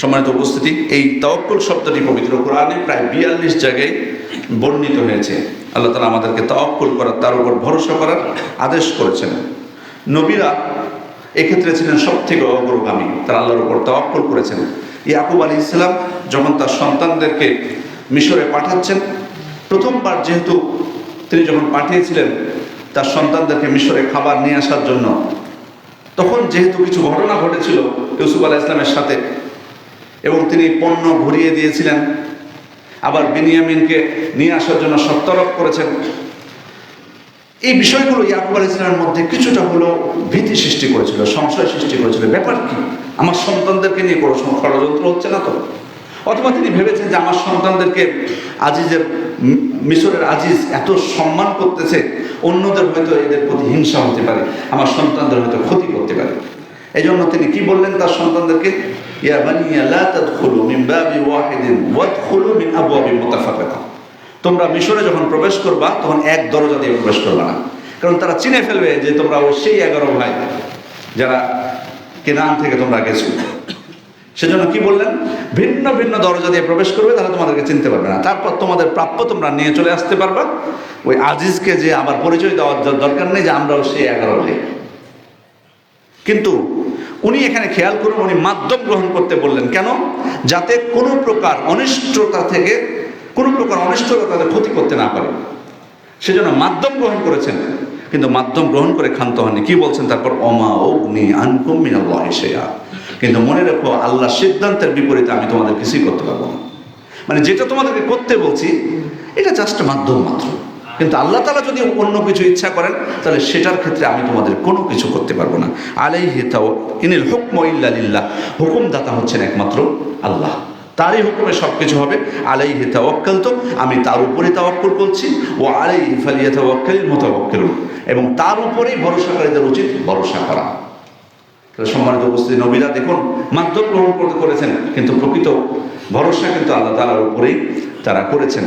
সম্মানিত উপস্থিতি, এই তাওয়াক্কুল শব্দটি পবিত্র কোরআনে প্রায় বিয়াল্লিশ জায়গায় বর্ণিত হয়েছে। আল্লাহ তালা আমাদেরকে তাওয়াক্কুল করার, তার উপর ভরসা করার আদেশ করেছেন। নবীরা এক্ষেত্রে ছিলেন সব থেকে অগ্রগামী, তারা আল্লাহর উপর তাওয়াক্কুল করেছেন। ইয়াকুব আলী ইসলাম যখন তার সন্তানদেরকে মিশরে পাঠাচ্ছেন, প্রথমবার যেহেতু তিনি যখন পাঠিয়েছিলেন তার সন্তানদেরকে মিশরে খাবার নিয়ে আসার জন্য, তখন যেহেতু কিছু ঘটনা ঘটেছিল, ইউসুফ আলাহ ইসলামের সাথে এবং তিনি পণ্য ঘুরিয়ে দিয়েছিলেন। আবার বিনিয়ামিনকে নিয়ে আসার জন্য সত্তরক করেছেন। এই বিষয়গুলো ইয়াকুব আলী ইসলামের মধ্যে কিছুটা হলেও ভীতি সৃষ্টি করেছিল, সংশয় সৃষ্টি করেছিল। ব্যাপার কি? আমার সন্তানদেরকে নিয়ে কোনো ষড়যন্ত্র হচ্ছে না তো? অথবা তিনি ভেবেছেন যে আমার সন্তানদেরকে আজিজের মিশরের আজিজ এত সম্মান করতেছে, অন্যদের হয়তো এদের প্রতি হিংসা হতে পারে, আমার সন্তানদের হয়তো ক্ষতি করতে পারে। এই জন্য তিনি কি বললেন তার সন্তানদেরকে? ইয়া বানিয়া লা তাদখুলু মিন বাবি ওয়াহিদিন ওয়াদখুলু মিন আবওয়াবিন মুতাফাররিকা তোমরা মিশরে যখন প্রবেশ করবা, তখন এক দরজা দিয়ে প্রবেশ করবা না। কারণ তারা চিনে ফেলবে যে তোমরা ও সেই এগারো ভাই যারা কেনান থেকে তোমরা গেছো। সেজন্য কি বললেন? ভিন্ন ভিন্ন দরজা দিয়ে প্রবেশ করবে তাহলে তোমাদেরকে চিনতে পারবে না। তারপর তোমাদের প্রাপ্য তোমরা নিয়ে চলে আসতে পারবা। ওই আজিজকে যে আবার পরিচয় দেওয়ার দরকার নেই যে আমরাও সেই এগারো ভাই। কিন্তু উনি এখানে খেয়াল করুন, উনি মাধ্যম গ্রহণ করতে বললেন। কেন? যাতে কোনো প্রকার অনিষ্টতা থেকে, কোনো প্রকার অনিষ্টতা তাদের ক্ষতি করতে না পারে। সেজন্য মাধ্যম গ্রহণ করেছেন। কিন্তু মাধ্যম গ্রহণ করে ক্ষান্ত হননি। কি বলছেন? তারপর অমা অগ্নি আনকুম মিনাল্লাহ কিন্তু মনে রেখো আল্লাহ সিদ্ধান্তের বিপরীতে আমি তোমাদের কিছুই করতে পারব না। মানে যেটা তোমাদেরকে করতে বলছি, এটা জাস্ট মাধ্যম মাত্র। কিন্তু আল্লাহ তালা যদি অন্য কিছু ইচ্ছা করেন, তাহলে সেটার ক্ষেত্রে আমি তোমাদের কোনো কিছু করতে পারব না। আলাই হেতাও ইনিল হুকম ইল্লালিল্লাহ হুকুমদাতা হচ্ছেন একমাত্র আল্লাহ। তারই হুকুমে সব কিছু হবে। আলাই হেতাওয়াক্কাল তো আমি তার উপরে তাওয়াক্কুল করছি। ও আলাই ফালিয়া তাওয়াক্কাল মোতাবক্কেল এবং তার উপরেই ভরসাকারীদের উচিত ভরসা করা। সম্মানিত উপস্থিতি, নবীরা দেখুন, মাধ্যম গ্রহণ করতে করেছেন, কিন্তু প্রকৃত ভরসা কিন্তু আল্লাহ তালার উপরেই তারা করেছেন।